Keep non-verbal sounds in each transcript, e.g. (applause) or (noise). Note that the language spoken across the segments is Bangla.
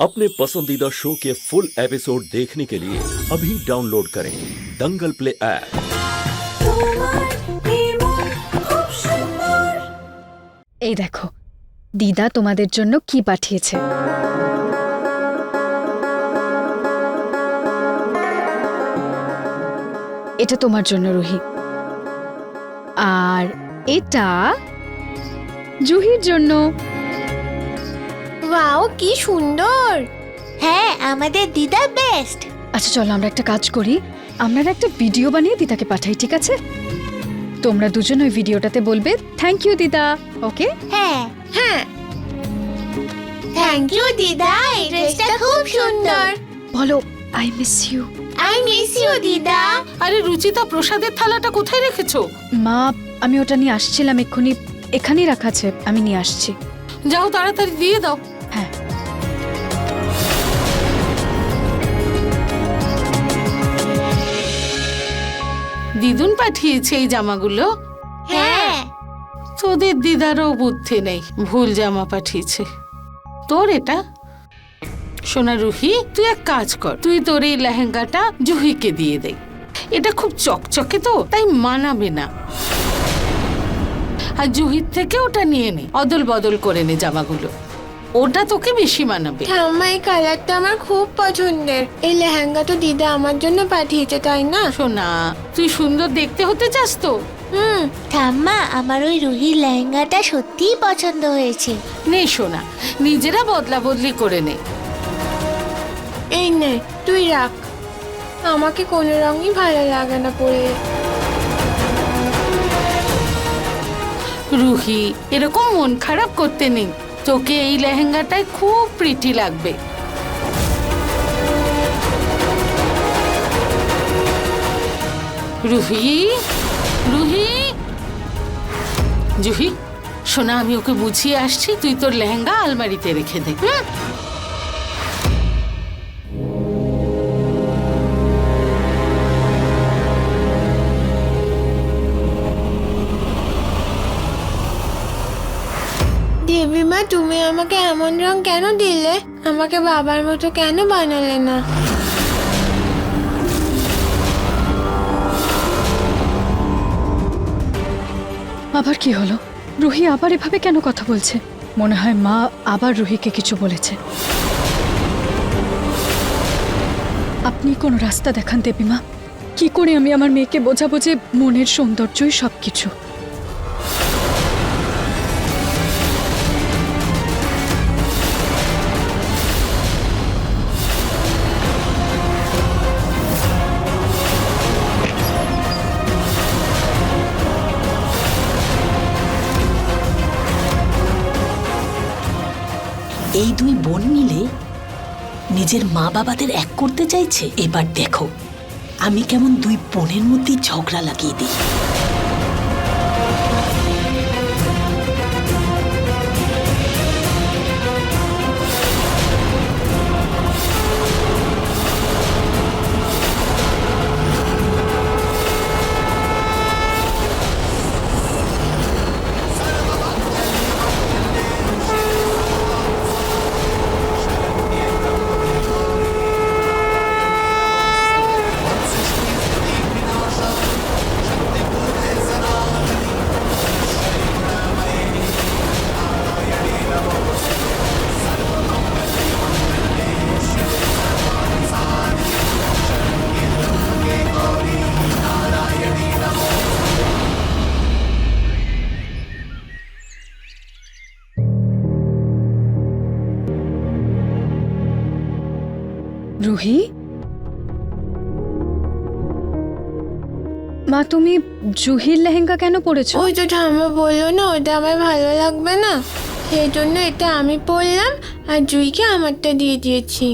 अपने पसंदीदा शो के फुल एपिसोड देखने के लिए अभी डाउनलोड करें दंगल प्ले ऐप এই দেখো দিদা তোমাদের জন্য কি পাঠিয়েছে এটা তোমার জন্য রুহি আর এটা জুহির জন্য ওয়াও কি সুন্দর। হ্যাঁ আমাদের দিদা বেস্ট আচ্ছা চলো আমরা একটা কাজ করি। আমরা না একটা ভিডিও বানিয়ে দিদাকে পাঠাই ঠিক আছে? তোমরা দুজন ওই ভিডিওটাতে বলবে থ্যাংক ইউ দিদা। ওকে হ্যাঁ। হ্যাঁ। থ্যাংক ইউ দিদা এই ড্রেসটা খুব সুন্দর। বলো I miss you I miss you দিদা। আরে রুচিতা প্রসাদের থালাটা কোথায় রেখেছো? মা আমি ওটা নিয়ে আসছিলাম এক্ষুনি। এখানেই রাখা আছে আমি নিয়ে আসছি। যাও তাড়াতাড়ি দিয়ে দাও। হ্যাঁ। দিদুন পাঠিয়েছে এই জামাগুলো? হ্যাঁ। তোদের দিদারও বুদ্ধি নেই ভুল জামা পাঠিয়েছে। তোর এটা? সোনা রুহি তুই এক কাজ কর তুই তোর এই লেহেঙ্গাটা জুহিকে দিয়ে দে। এটা খুব চকচকে তো তাই মানাবে না। আর জুহির থেকে ওটা নিয়ে নে অদল বদল করে নে জামাগুলো। ওটা তোকে বেশি মানাবে। ঠাম্মা এই কালারটা আমার খুব পছন্দের। এই লেহেঙ্গা তো দিদা আমার জন্য পাঠিয়েছে তাই না? সোনা তুই সুন্দর দেখতে হতে চাস তো। হুম। ঠাম্মা আমার ওই রুহির লেহেঙ্গাটা সত্যিই পছন্দ হয়েছে। নে সোনা নিজেরা বদলা বদলি করে নে। এই নে তুই রাখ। আমাকে কোনো রঙই ভালো লাগে না পরে। রুহি এরকম মন খারাপ করতে নেই। তোকে এই লেহেঙ্গাটায় খুব প্রিটি লাগবে রুহি রুহি জুহি, শোনা, আমি ওকে বুঝিয়ে আসছি, তুই তোর লেহেঙ্গা আলমারিতে রেখে দে, হুম? তুমি আমাকে এমন রং কেন দিলে? আমাকে বাবার মতো কেন বানালে না? আবার কি হলো? রুহি আবার এভাবে কেন কথা বলছে? মনে হয় মা আবার রুহিকে কিছু বলেছে। আপনি কোনো রাস্তা দেখান দেবী মা কি করে আমি আমার মেয়েকে বোঝাবো যে মনের সৌন্দর্যই সবকিছু? এই দুই বোন মিলে নিজের মা বাবাদের এক করতে চাইছে? এবার দেখো। আমি কেমন দুই বোনের মধ্যে ঝগড়া লাগিয়ে দিই। রুহি? মা তুমি জুহির লেহেঙ্গা কেন পরেছো? ওই তো ঠাম্মা বলল না ওটা আমার ভালো লাগবে না। সেই জন্য এটা আমি পরলাম আর জুইকে আমারটা দিয়ে দিয়েছি।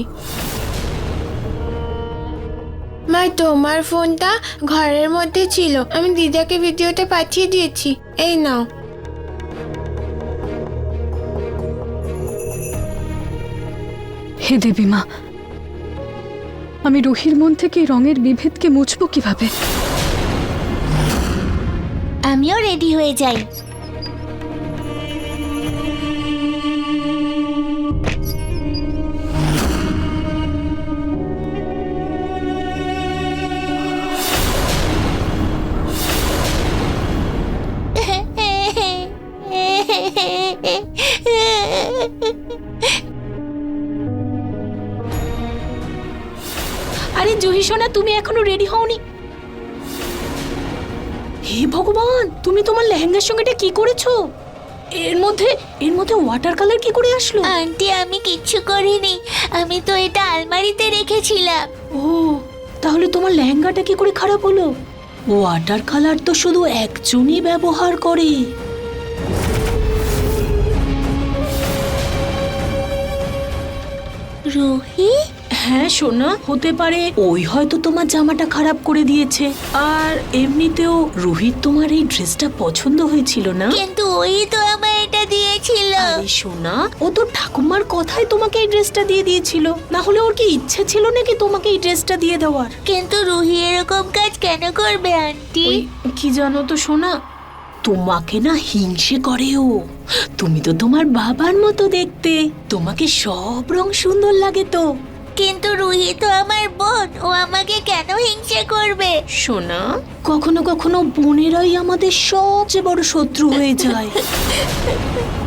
মা তোমার ফোনটা ঘরের মধ্যে ছিল। আমি দিদাকে ভিডিওটা পাঠিয়ে দিয়েছি। এই নাও। হে দেবী মা আমি রহির মন থেকে রঙের বিভেদকে মুছব কীভাবে? আমিও রেডি হয়ে যাই। (laughs) জুহি সোনা তুমি এখনও রেডি হওনি। হে ভগবান তুমি তোমার লেহেঙ্গার সঙ্গে এটা কি করেছ? এর মধ্যে এর মধ্যে ওয়াটার কালার কি করে আসলো? আন্টি আমি কিচ্ছু করিনি। আমি তো এটা আলমারিতে রেখেছিলাম। ও তাহলে তোমার লেহেঙ্গাটা কি করে খারাপ হলো? ওয়াটার কালার তো শুধু একজনই ব্যবহার করে। রুহি হ্যাঁ সোনা হতে পারে ওই হয়তো তোমার জামাটা খারাপ করে দিয়েছে। আর এমনিতেও রোহিত তোমার এই ড্রেসটা পছন্দ হয়েছিল না? কিন্তু ওই তো আমায় এটা দিয়েছিল। আরে সোনা ও তো ঠাকুমার কথাই তোমাকে এই ড্রেসটা দিয়ে দিয়েছিল। না হলে ওর কি ইচ্ছে ছিল নাকি তোমাকে এই ড্রেসটা দিয়ে দেওয়ার? কিন্তু রুহি এরকম কাজ কেন করবে আন্টি? ওই কি জানো তো সোনা তোমাকে না হিংসে করে ও। তুমি তো তোমার বাবার মতো দেখতে। তোমাকে সব রং সুন্দর লাগে তো। কিন্তু রুহি তো আমার বোন ও আমাকে কেন হিংসে করবে? সোনা? কখনো কখনো বোনেরাই আমাদের সবচেয়ে বড় শত্রু হয়ে যায়। (laughs)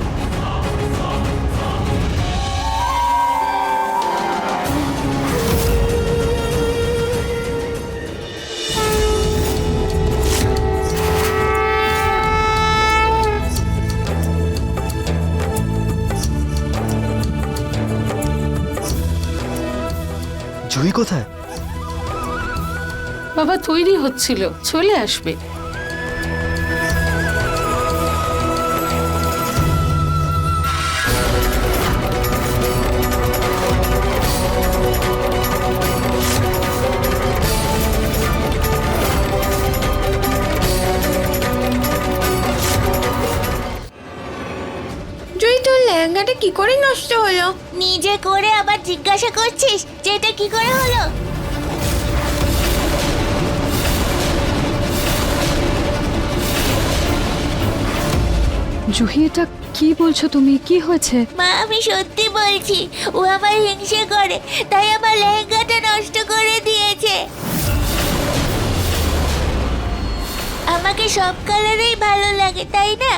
কোথায়? বাবা তৈরি হচ্ছিল চলে আসবে। কি করে নষ্ট হলো? নিজে করে আবার জিজ্ঞাসা করছিস যে এটা কি করে হলো? জুহি এটা কি বলছো তুমি? কি হয়েছে? মা আমি সত্যি বলছি ও আমার হিংসে করে তাই আমার লেহেঙ্গাটা নষ্ট করে দিয়েছে। আমাকে সব কালারেই ভালো লাগে তাই না?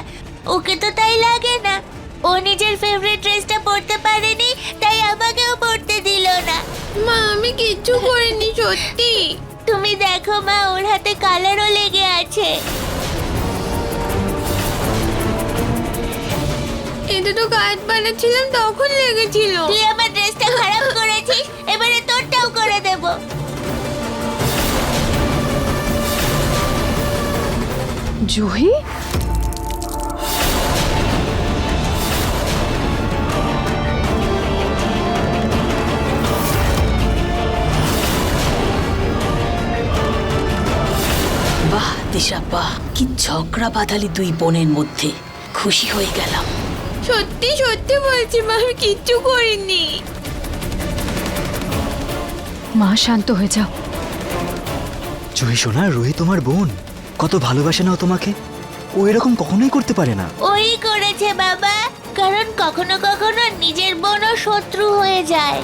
ওকে তো তাই লাগে না। ও নিজের ফেভারিট ড্রেসটা পরতে পারেনি তাই আমাকেও পরতে দিল না। মা আমি কিচ্ছু করিনি সত্যি। তুমি দেখো মা ওর হাতে কালারও লেগে আছে। এটা তো কাজ বানাচ্ছিলাম তখন লেগেছিল। তুই আমার ড্রেসটা খারাপ করেছিস এবারে তোরটাও করে দেবো। জুহি? কি ঝগড়া বাঁধালি দুই বোনের মধ্যে? খুশি হয়ে গেলাম। সত্যি সত্যি বলছি মা আমি কিচ্ছু করিনি। মা শান্ত হয়ে যাও। জুহি সোনা রুহি তোমার বোন। কত ভালোবাসে না তোমাকে। ও এরকম কখনোই করতে পারে না। ওই করেছে বাবা কারণ কখনো কখনো নিজের বোনও শত্রু হয়ে যায়।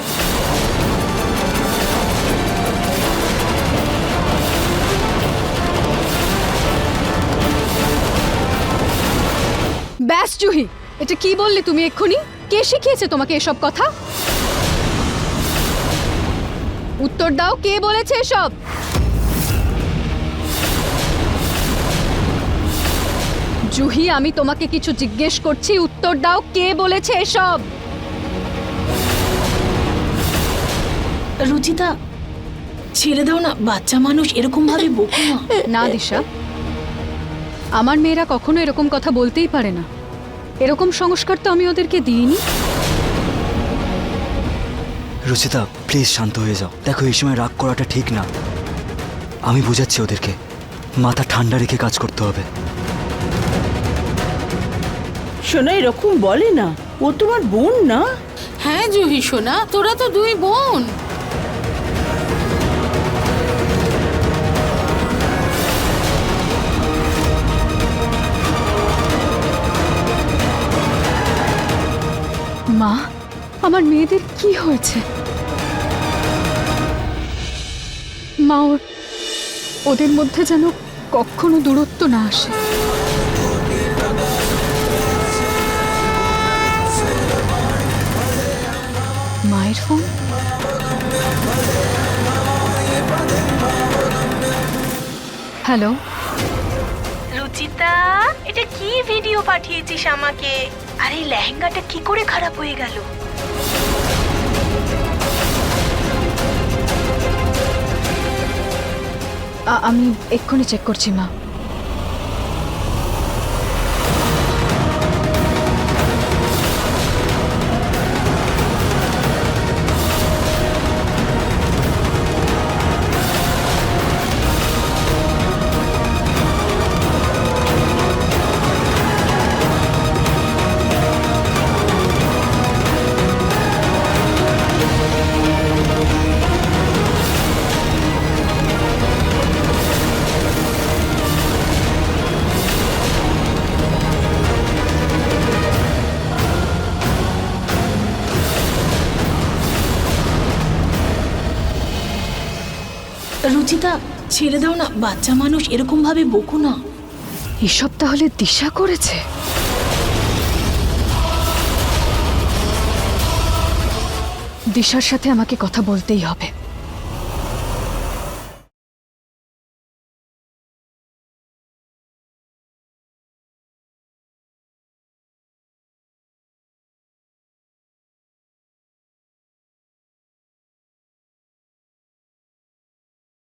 জুহি এটা কি বললে তুমি এক্ষুনি? কে শিখিয়েছে তোমাকে এসব কথা? উত্তর দাও কে বলেছে এসব? জুহি আমি তোমাকে কিছু জিজ্ঞেস করছি। উত্তর দাও কে বলেছে এসব? রুচিতা ছেড়ে দাও না। বাচ্চা মানুষ এরকম ভাবে বকো না দিশা। আমার মেয়েরা কখনো এরকম কথা বলতেই পারে না। এরকম সংস্কার তো আমি ওদেরকে দিইনি। রুচিতা প্লিজ শান্ত হয়ে যাও। দেখো এই সময় রাগ করাটা ঠিক না। আমি বুঝাচ্ছি ওদেরকে। মাথা ঠান্ডা রেখে কাজ করতে হবে। শোনা এরকম বলে না। ও তোমার বোন না? হ্যাঁ জুহি সোনা তোরা তো দুই বোন। মা, আমার মেয়েদের কি হয়েছে? মা ওদের মধ্যে যেন কখনো দূরত্ব না আসে। মায়ের ফোন? হ্যালো? রুচিতা, এটা কি ভিডিও পাঠিয়েছিস আমাকে? আর এই লেহেঙ্গাটা কি করে খারাপ হয়ে গেল? আমি এক্ষুনি চেক করছি মা। রুচিতা ছেড়ে দাও না, বাচ্চা মানুষ এরকম ভাবে বকো না। এসব তাহলে দিশা করেছে? দিশার সাথে আমাকে কথা বলতেই হবে।